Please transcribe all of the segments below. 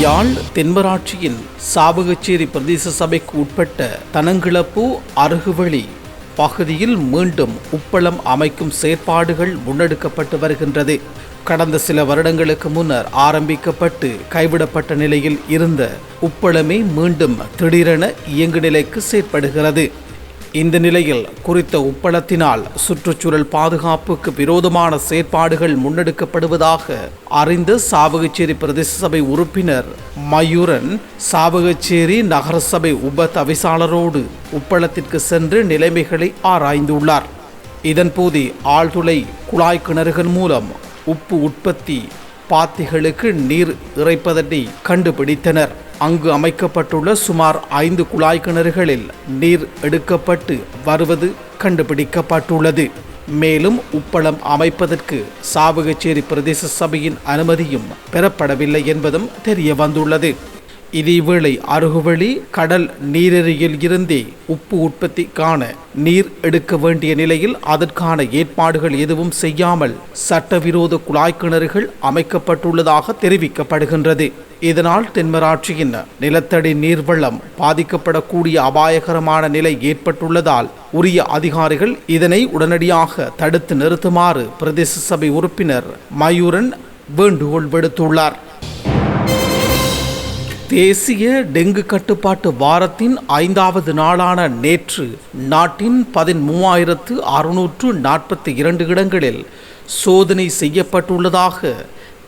யாழ் தென்மராட்சியின் சாவகச்சேரி பிரதேச சபைக்கு உட்பட்ட தனங்கிளப்பு அருகுவழி பகுதியில் மீண்டும் உப்பளம் அமைக்கும் செயற்பாடுகள் முன்னெடுக்கப்பட்டு வருகின்றது. கடந்த சில வருடங்களுக்கு முன்னர் ஆரம்பிக்கப்பட்டு கைவிடப்பட்ட நிலையில் இருந்த உப்பளமே மீண்டும் திடீரென இயங்கு நிலைக்கு செயற்படுகிறது. இந்த நிலையில் குறித்த உப்பளத்தினால் சுற்றுச்சூழல் பாதுகாப்புக்கு விரோதமான செயற்பாடுகள் முன்னெடுக்கப்படுவதாக அறிந்த சாவகச்சேரி பிரதேச சபை உறுப்பினர் மயூரன் சாவகச்சேரி நகரசபை உப தவிசாளரோடு உப்பளத்திற்கு சென்று நிலைமைகளை ஆராய்ந்துள்ளார். இதன்போது ஆழ்துளை குழாய் கிணறுகள் மூலம் உப்பு உற்பத்தி பாத்திகளுக்கு நீர் இறைப்பதனை கண்டுபிடித்தனர். அங்கு அமைக்கப்பட்டுள்ள சுமார் ஐந்து குழாய் கிணறுகளில் நீர் எடுக்கப்பட்டு வருவது கண்டுபிடிக்கப்பட்டுள்ளது. மேலும் உப்பளம் அமைப்பதற்கு சாவகச்சேரி பிரதேச சபையின் அனுமதியும் பெறப்படவில்லை என்பதும் தெரிய வந்துள்ளது. இதேவேளை அருகுவழி கடல் நீரறியில் இருந்தே உப்பு உற்பத்திக்கான நீர் எடுக்க வேண்டிய நிலையில் அதற்கான ஏற்பாடுகள் எதுவும் செய்யாமல் சட்டவிரோத குழாய் கிணறுகள் அமைக்கப்பட்டுள்ளதாக தெரிவிக்கப்படுகின்றது. இதனால் தென்மராட்சியின் நிலத்தடி நீர்வளம் பாதிக்கப்படக்கூடிய அபாயகரமான நிலை ஏற்பட்டுள்ளதால் உரிய அதிகாரிகள் இதனை உடனடியாக தடுத்து நிறுத்துமாறு பிரதேச சபை உறுப்பினர் மயூரன் வேண்டுகோள் விடுத்துள்ளார். தேசிய டெங்கு கட்டுப்பாட்டு வாரத்தின் ஐந்தாவது நாளான நேற்று நாட்டின் பதிமூவாயிரத்து அறுநூற்று நாற்பத்தி இரண்டு இடங்களில் சோதனை செய்யப்பட்டுள்ளதாக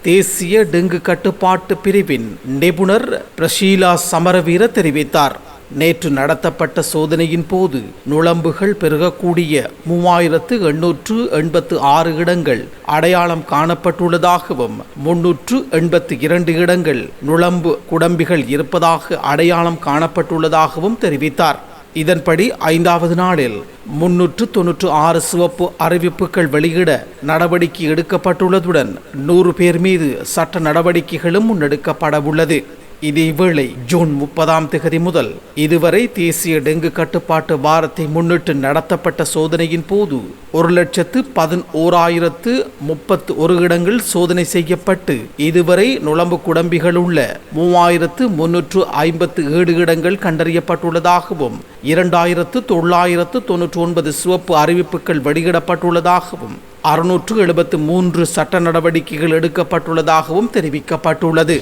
தேசிய டெங்கு கட்டுப்பாட்டு பிரிவின் நிபுணர் பிரஷீலா சமரவீர தெரிவித்தார். நேற்று நடத்தப்பட்ட சோதனையின் போது நுழம்புகள் பெருகக்கூடிய மூவாயிரத்து எண்ணூற்று எண்பத்து ஆறு இடங்கள் அடையாளம் காணப்பட்டுள்ளதாகவும் முன்னூற்று எண்பத்து இரண்டு இடங்கள் நுழம்பு குடம்பிகள் இருப்பதாக அடையாளம் காணப்பட்டுள்ளதாகவும் தெரிவித்தார். இதன்படி ஐந்தாவது நாளில் முன்னூற்று தொன்னூற்று ஆறு சிவப்பு அறிவிப்புகள் வெளியிட நடவடிக்கை எடுக்கப்பட்டுள்ளதுடன் நூறு பேர் மீது சட்ட நடவடிக்கைகளும் முன்னெடுக்கப்பட உள்ளது இதேவேளை ஜூன் முப்பதாம் திகதி முதல் இதுவரை தேசிய டெங்கு கட்டுப்பாட்டு வாரத்தை முன்னிட்டு நடத்தப்பட்ட சோதனையின் போது ஒரு லட்சத்து பதினோராயிரத்து முப்பத்து ஒரு இடங்கள் சோதனை செய்யப்பட்டு இதுவரை நுழம்பு குடம்பிகள் உள்ள மூவாயிரத்து முன்னூற்று ஐம்பத்து ஏழு இடங்கள் கண்டறியப்பட்டுள்ளதாகவும் இரண்டாயிரத்து தொள்ளாயிரத்து தொன்னூற்று ஒன்பது சிவப்பு அறிவிப்புகள் வெளியிடப்பட்டுள்ளதாகவும் அறுநூற்று எழுபத்து மூன்று சட்ட நடவடிக்கைகள் எடுக்கப்பட்டுள்ளதாகவும் தெரிவிக்கப்பட்டுள்ளது.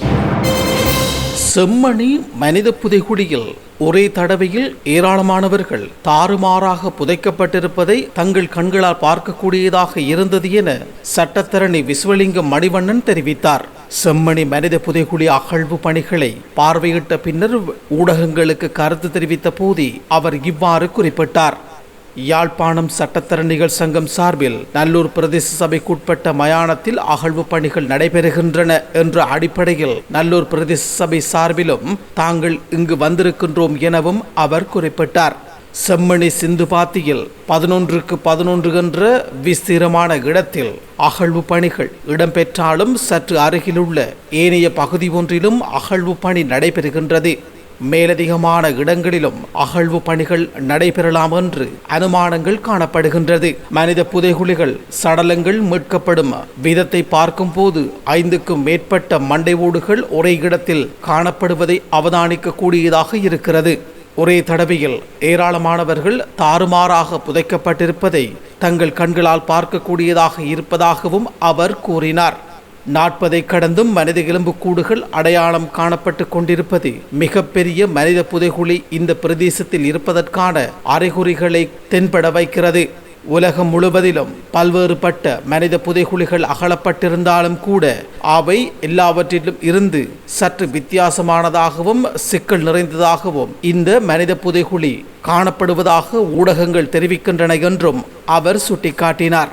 செம்மணி மனித புதைகுடியில் ஒரே தடவையில் ஏராளமானவர்கள் தாறுமாறாக புதைக்கப்பட்டிருப்பதை தங்கள் கண்களால் பார்க்கக்கூடியதாக இருந்தது என சட்டத்தரணி விஸ்வலிங்கம் மணிவண்ணன் தெரிவித்தார். செம்மணி மனித புதைகுழி அகழ்வு பணிகளை பார்வையிட்ட பின்னர் ஊடகங்களுக்கு கருத்து தெரிவித்த போதே அவர் இவ்வாறு குறிப்பிட்டார். யாழ்ப்பாணம் சட்டத்தரணிகள் சங்கம் சார்பில் நல்லூர் பிரதேச சபைக்குட்பட்ட மயானத்தில் அகழ்வு பணிகள் நடைபெறுகின்றன என்ற அடிப்படையில் நல்லூர் பிரதேச சபை சார்பிலும் தாங்கள் இங்கு வந்திருக்கின்றோம் எனவும் அவர் குறிப்பிட்டார். செம்மணி சிந்து பாத்தியில் பதினொன்றுக்கு பதினொன்று என்ற விஸ்திரமான இடத்தில் அகழ்வு பணிகள் இடம்பெற்றாலும் சற்று அருகிலுள்ள ஏனைய பகுதி ஒன்றிலும் அகழ்வு பணி நடைபெறுகின்றது. மேலதிகமான இடங்களிலும் அகழ்வு பணிகள் நடைபெறலாம் என்று அனுமானங்கள் காணப்படுகின்றது. மனித புதைகுழிகள் சடலங்கள் மீட்கப்படும் விதத்தை பார்க்கும்போது ஐந்துக்கும் மேற்பட்ட மண்டை ஓடுகள் ஒரே இடத்தில் காணப்படுவதை அவதானிக்க கூடியதாக இருக்கிறது. ஒரே தடவையில் ஏராளமானவர்கள் தாறுமாறாக புதைக்கப்பட்டிருப்பதை தங்கள் கண்களால் பார்க்கக்கூடியதாக இருப்பதாகவும் அவர் கூறினார். நாற்பதை கடந்தும் மனித எலும்புக்கூடுகள் அடையாளம் காணப்பட்டு கொண்டிருப்பது மிகப்பெரிய மனித புதைகுழி இந்த பிரதேசத்தில் இருப்பதற்கான அறிகுறிகளை தென்பட வைக்கிறது. உலகம் முழுவதிலும் பல்வேறுபட்ட மனித புதைகுழிகள் அகலப்பட்டிருந்தாலும் கூட அவை எல்லாவற்றிலும் இருந்து சற்று வித்தியாசமானதாகவும் சிக்கல் நிறைந்ததாகவும் இந்த மனித புதைகுழி காணப்படுவதாக ஊடகங்கள் தெரிவிக்கின்றன என்றும் அவர் சுட்டிக்காட்டினார்.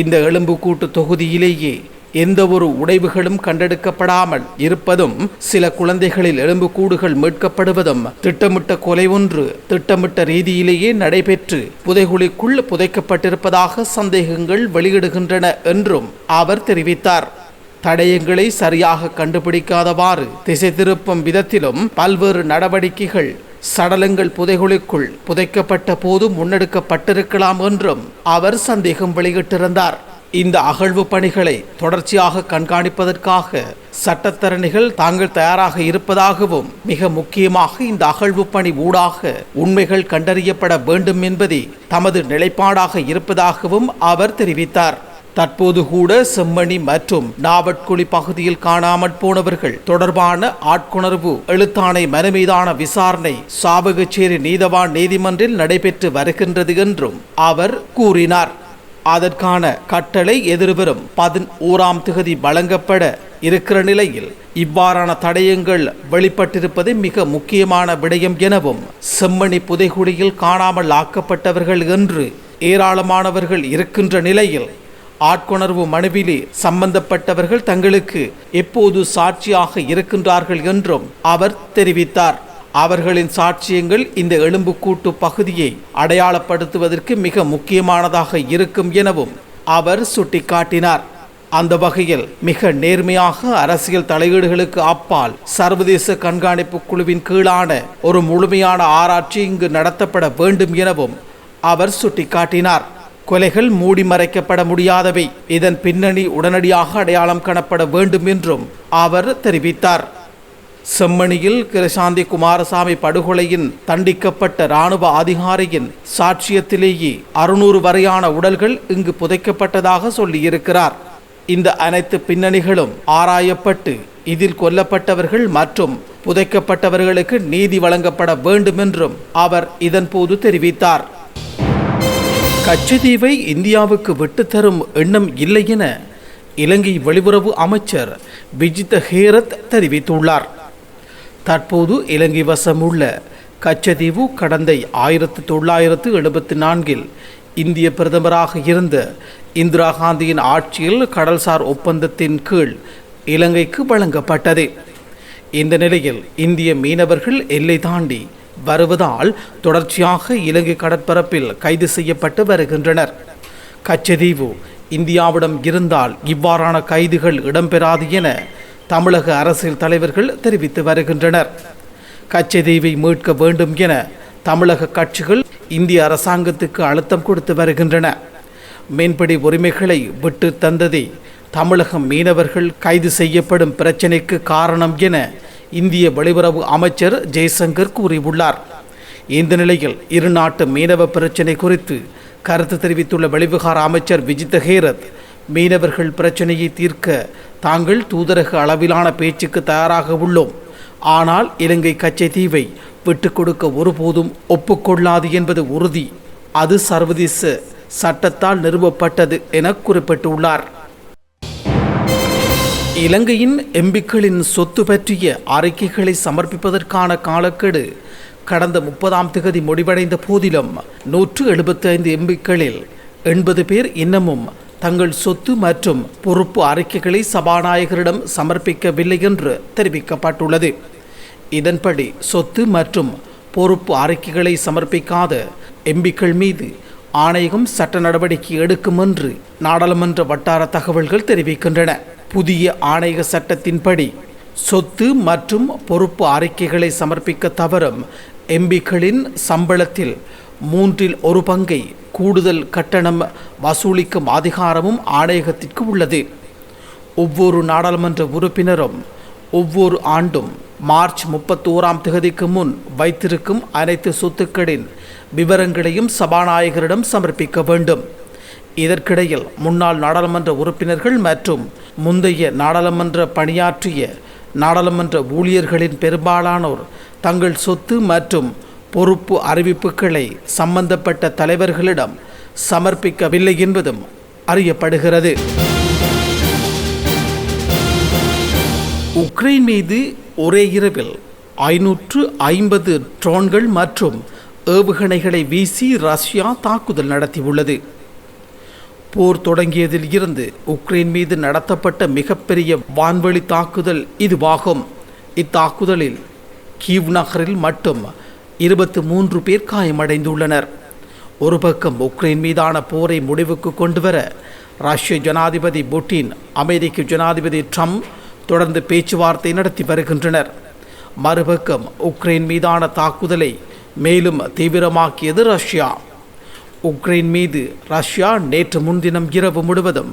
இந்த எலும்புக்கூட்டு தொகுதியிலேயே எந்த ஒரு உடைவுகளும் கண்டெடுக்கப்படாமல் இருப்பதும் சில குழந்தைகளில் எலும்புக்கூடுகள் மீட்கப்படுவதும் திட்டமிட்ட கொலை ஒன்று திட்டமிட்ட ரீதியிலேயே நடைபெற்று புதைகுழிக்குள் புதைக்கப்பட்டிருப்பதாக சந்தேகங்கள் வெளியிடுகின்றன என்றும் அவர் தெரிவித்தார். தடயங்களை சரியாக கண்டுபிடிக்காதவாறு திசை திருப்பும் விதத்திலும் பல்வேறு நடவடிக்கைகள் சடலங்கள் புதைகுழிக்குள் புதைக்கப்பட்ட போது முன்னெடுக்கப்பட்டிருக்கலாம் என்றும் அவர் சந்தேகம் வெளியிட்டிருந்தார். இந்த அகழ்வு பணிகளை தொடர்ச்சியாக கண்காணிப்பதற்காக சட்டத்தரணிகள் தாங்கள் தயாராக இருப்பதாகவும் மிக முக்கியமாக இந்த அகழ்வு பணி ஊடாக உண்மைகள் கண்டறியப்பட வேண்டும் என்பதே தமது நிலைப்பாடாக இருப்பதாகவும் அவர் தெரிவித்தார். தற்போது கூட செம்மணி மற்றும் நாவட்குழி பகுதியில் காணாமற் போனவர்கள் தொடர்பான ஆட்கொணர்வு எழுத்தாணை மனு மீதான விசாரணை சாவகச்சேரி நீதவான் நீதிமன்றில் நடைபெற்று வருகின்றது என்றும் அவர் கூறினார். அதற்கான கட்டளை எதிர்வரும் பதினோராம் திகதி வழங்கப்பட இருக்கிற நிலையில் இவ்வாறான தடயங்கள் வெளிப்பட்டிருப்பது மிக முக்கியமான விடயம் எனவும் செம்மணி புதைகுடியில் காணாமல் ஆக்கப்பட்டவர்கள் என்று ஏராளமானவர்கள் இருக்கின்ற நிலையில் ஆட்கொணர்வு மனுவிலே சம்பந்தப்பட்டவர்கள் தங்களுக்கு எப்போது சாட்சியாக இருக்கின்றார்கள் என்றும் அவர் தெரிவித்தார். அவர்களின் சாட்சியங்கள் இந்த எலும்புக்கூட்டு பகுதியை அடையாளப்படுத்துவதற்கு மிக முக்கியமானதாக இருக்கும் எனவும் அவர் சுட்டிக்காட்டினார். அந்த வகையில் மிக நேர்மையாக அரசியல் தலையீடுகளுக்கு அப்பால் சர்வதேச கண்காணிப்பு குழுவின் கீழான ஒரு முழுமையான ஆராய்ச்சி இங்கு நடத்தப்பட வேண்டும் எனவும் அவர் சுட்டிக்காட்டினார். கொலைகள் மூடி மறைக்கப்பட முடியாதவை இதன் பின்னணி உடனடியாக அடையாளம் காணப்பட வேண்டும் என்றும் அவர் தெரிவித்தார். செம்மணியில் கிருஷாந்தி குமாரசாமி படுகொலையின் தண்டிக்கப்பட்ட இராணுவ அதிகாரியின் சாட்சியத்திலேயே அறுநூறு வரையான உடல்கள் இங்கு புதைக்கப்பட்டதாக சொல்லியிருக்கிறார். இந்த அனைத்து பின்னணிகளும் ஆராயப்பட்டு இதில் கொல்லப்பட்டவர்கள் மற்றும் புதைக்கப்பட்டவர்களுக்கு நீதி வழங்கப்பட வேண்டும் என்றும் அவர் இதன்போது தெரிவித்தார். கச்சதீவை இந்தியாவுக்கு விட்டுத்தரும் எண்ணம் இல்லை என இலங்கை வெளியுறவு அமைச்சர் விஜித ஹேரத் தெரிவித்துள்ளார். தற்போது இலங்கை வசம் உள்ள கச்சதீவு கடந்த ஆயிரத்து தொள்ளாயிரத்து எழுபத்தி நான்கில் இந்திய பிரதமராக இருந்த இந்திரா காந்தியின் ஆட்சியில் கடல்சார் ஒப்பந்தத்தின் கீழ் இலங்கைக்கு வழங்கப்பட்டது. இந்த நிலையில் இந்திய மீனவர்கள் எல்லை தாண்டி வருவதால் தொடர்ச்சியாக இலங்கை கடற்பரப்பில் கைது செய்யப்பட்டு வருகின்றனர். கச்சதீவு இந்தியாவிடம் இருந்தால் இவ்வாறான கைதுகள் இடம்பெறாது என தமிழக அரசியல் தலைவர்கள் தெரிவித்து வருகின்றனர். கச்சதீவை மீட்க வேண்டும் என தமிழக கட்சிகள் இந்திய அரசாங்கத்துக்கு அழுத்தம் கொடுத்து வருகின்றன. மீன்பிடி உரிமைகளை விட்டு தந்ததே தமிழக மீனவர்கள் கைது செய்யப்படும் பிரச்சினைக்கு காரணம் என இந்திய வெளியுறவு அமைச்சர் ஜெய்சங்கர் கூறியுள்ளார். இந்த நிலையில் இரு நாட்டு மீனவ பிரச்சினை குறித்து கருத்து தெரிவித்துள்ள வெளிவிகார அமைச்சர் விஜித்த ஹேரத் மீனவர்கள் பிரச்சனையை தீர்க்க தாங்கள் தூதரக அளவிலான பேச்சுக்கு தயாராக உள்ளோம். ஆனால் இலங்கை கச்சை தீவை விட்டுக் கொடுக்க ஒருபோதும் ஒப்புக்கொள்ளாது என்பது உறுதி. அது சர்வதேச சட்டத்தால் நிறுவப்பட்டது என குறிப்பிட்டுள்ளார். இலங்கையின் எம்பிக்களின் சொத்து பற்றிய அறிக்கைகளை சமர்ப்பிப்பதற்கான காலக்கெடு கடந்த முப்பதாம் திகதி முடிவடைந்த போதிலும் நூற்று எழுபத்தி ஐந்து எம்பிக்களில் எண்பது பேர் இன்னமும் தங்கள் சொத்து மற்றும் பொறுப்பு அறிக்கைகளை சபாநாயகரிடம் சமர்ப்பிக்கவில்லை என்று தெரிவிக்கப்பட்டுள்ளது. இதன்படி சொத்து மற்றும் பொறுப்பு அறிக்கைகளை சமர்ப்பிக்காத எம்பிக்கள் மீது ஆணையகம் சட்ட நடவடிக்கை எடுக்கும் என்று நாடாளுமன்ற வட்டார தகவல்கள் தெரிவிக்கின்றன. புதிய ஆணையக சட்டத்தின்படி சொத்து மற்றும் பொறுப்பு அறிக்கைகளை சமர்ப்பிக்க தவறும் எம்பிக்களின் சம்பளத்தில் மூன்றில் ஒரு பங்கை கூடுதல் கட்டணம் வசூலிக்கும் அதிகாரமும் ஆணையகத்திற்கு உள்ளது. ஒவ்வொரு நாடாளுமன்ற உறுப்பினரும் ஒவ்வொரு ஆண்டும் மார்ச் முப்பத்தோராம் தேதிக்கு முன் வைத்திருக்கும் அனைத்து சொத்துக்களின் விவரங்களையும் சபாநாயகரிடம் சமர்ப்பிக்க வேண்டும். இதற்கிடையில் முன்னாள் நாடாளுமன்ற உறுப்பினர்கள் மற்றும் முந்தைய நாடாளுமன்ற பணியாற்றிய நாடாளுமன்ற ஊழியர்களின் பெரும்பாலானோர் தங்கள் சொத்து மற்றும் பொறுப்பு அறிவிப்புகளை சம்பந்தப்பட்ட தலைவர்களிடம் சமர்ப்பிக்கவில்லை என்பதும் அறியப்படுகிறது. உக்ரைன் மீது ஒரே இரவில் ஐநூற்று ஐம்பது ட்ரோன்கள் மற்றும் ஏவுகணைகளை வீசி ரஷ்யா தாக்குதல் நடத்தியுள்ளது. போர் தொடங்கியதில் இருந்து உக்ரைன் மீது நடத்தப்பட்ட மிகப்பெரிய வான்வெளி தாக்குதல் இதுவாகும். இத்தாக்குதலில் கீவ் நகரில் மட்டும் இருபத்து மூன்று பேர் காயமடைந்துள்ளனர். ஒரு பக்கம் உக்ரைன் மீதான போரை முடிவுக்கு கொண்டுவர ரஷ்ய ஜனாதிபதி புட்டின் அமெரிக்க ஜனாதிபதி ட்ரம்ப் தொடர்ந்து பேச்சுவார்த்தை நடத்தி வருகின்றனர். மறுபக்கம் உக்ரைன் மீதான தாக்குதலை மேலும் தீவிரமாக்கியது ரஷ்யா. உக்ரைன் மீது ரஷ்யா நேற்று முன்தினம் இரவு முழுவதும்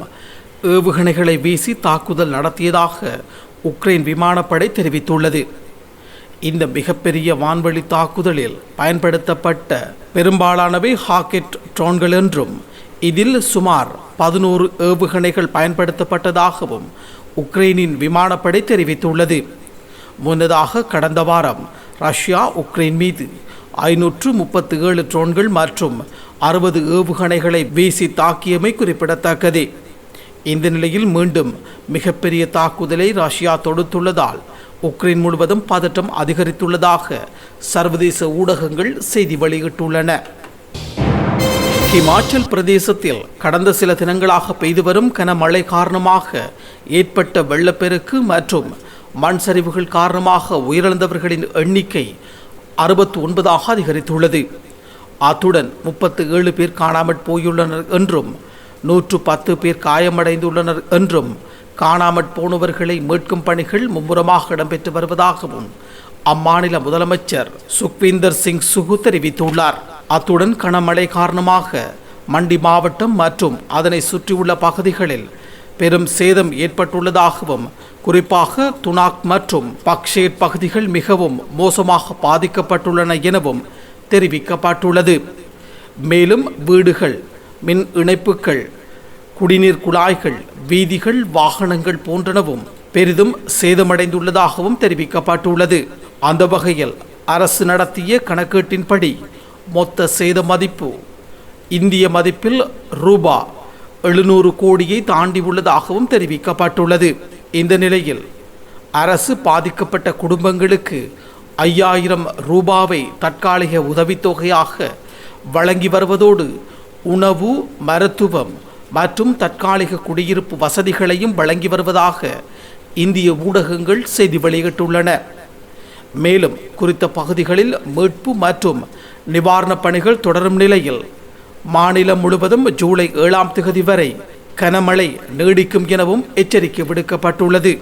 ஏவுகணைகளை வீசி தாக்குதல் நடத்தியதாக உக்ரைன் விமானப்படை தெரிவித்துள்ளது. இந்த மிகப்பெரிய வான்வழி தாக்குதலில் பயன்படுத்தப்பட்ட பெரும்பாலானவை ஹாக்கெட் ட்ரோன்கள் என்றும் இதில் சுமார் பதினோரு ஏவுகணைகள் பயன்படுத்தப்பட்டதாகவும் உக்ரைனின் விமானப்படை தெரிவித்துள்ளது. முன்னதாக கடந்த வாரம் ரஷ்யா உக்ரைன் மீது ஐநூற்று முப்பத்து ஏழு ட்ரோன்கள் மற்றும் அறுபது ஏவுகணைகளை வீசி தாக்கியமை குறிப்பிடத்தக்கது. இந்த நிலையில் மீண்டும் மிகப்பெரிய தாக்குதலை ரஷ்யா தொடுத்துள்ளதால் உக்ரைன் முழுவதும் பதட்டம் அதிகரித்துள்ளதாக சர்வதேச ஊடகங்கள் செய்தி வெளியிட்டுள்ளன. ஹிமாச்சல் பிரதேசத்தில் கடந்த சில தினங்களாக பெய்து வரும் கனமழை காரணமாக ஏற்பட்ட வெள்ளப்பெருக்கு மற்றும் மண் சரிவுகள் காரணமாக உயிரிழந்தவர்களின் எண்ணிக்கை அறுபத்தி ஒன்பதாக அதிகரித்துள்ளது. அத்துடன் முப்பத்து ஏழு பேர் காணாமற் போயுள்ளனர் என்றும் நூற்று பத்து பேர் காயமடைந்துள்ளனர் என்றும் காணாமற் போனவர்களை மீட்கும் பணிகள் மும்முரமாக இடம்பெற்று வருவதாகவும் அம்மாநில முதலமைச்சர் சுக்வீந்தர் சிங் சுகு தெரிவித்துள்ளார். அத்துடன் கனமழை காரணமாக மண்டி மாவட்டம் மற்றும் அதனை சுற்றியுள்ள பகுதிகளில் பெரும் சேதம் ஏற்பட்டுள்ளதாகவும் குறிப்பாக துனாக் மற்றும் பக்ஷேட் பகுதிகள் மிகவும் மோசமாக பாதிக்கப்பட்டுள்ளன எனவும் தெரிவிக்கப்பட்டுள்ளது. மேலும் வீடுகள் மின் இணைப்புகள் குடிநீர் குழாய்கள் வீதிகள் வாகனங்கள் போன்றனவும் பெரிதும் சேதமடைந்துள்ளதாகவும் தெரிவிக்கப்பட்டுள்ளது. அந்த வகையில் அரசு நடத்திய கணக்கீட்டின்படி மொத்த சேத மதிப்பு இந்திய மதிப்பில் ரூபா எழுநூறு கோடியை தாண்டியுள்ளதாகவும் தெரிவிக்கப்பட்டுள்ளது. இந்த நிலையில் அரசு பாதிக்கப்பட்ட குடும்பங்களுக்கு ஐயாயிரம் ரூபாவை தற்காலிக உதவித்தொகையாக வழங்கி வருவதோடு உணவு மருத்துவம் மற்றும் தற்காலிக குடியிருப்பு வசதிகளையும் வழங்கி வருவதாக இந்திய ஊடகங்கள் செய்தி வெளியிட்டுள்ளன. மேலும் குறித்த பகுதிகளில் மீட்பு மற்றும் நிவாரணப் பணிகள் தொடரும் நிலையில் மாநிலம் முழுவதும் ஜூலை ஏழாம் தேதி வரை கனமழை நீடிக்கும் எனவும் எச்சரிக்கை விடுக்கப்பட்டுள்ளது.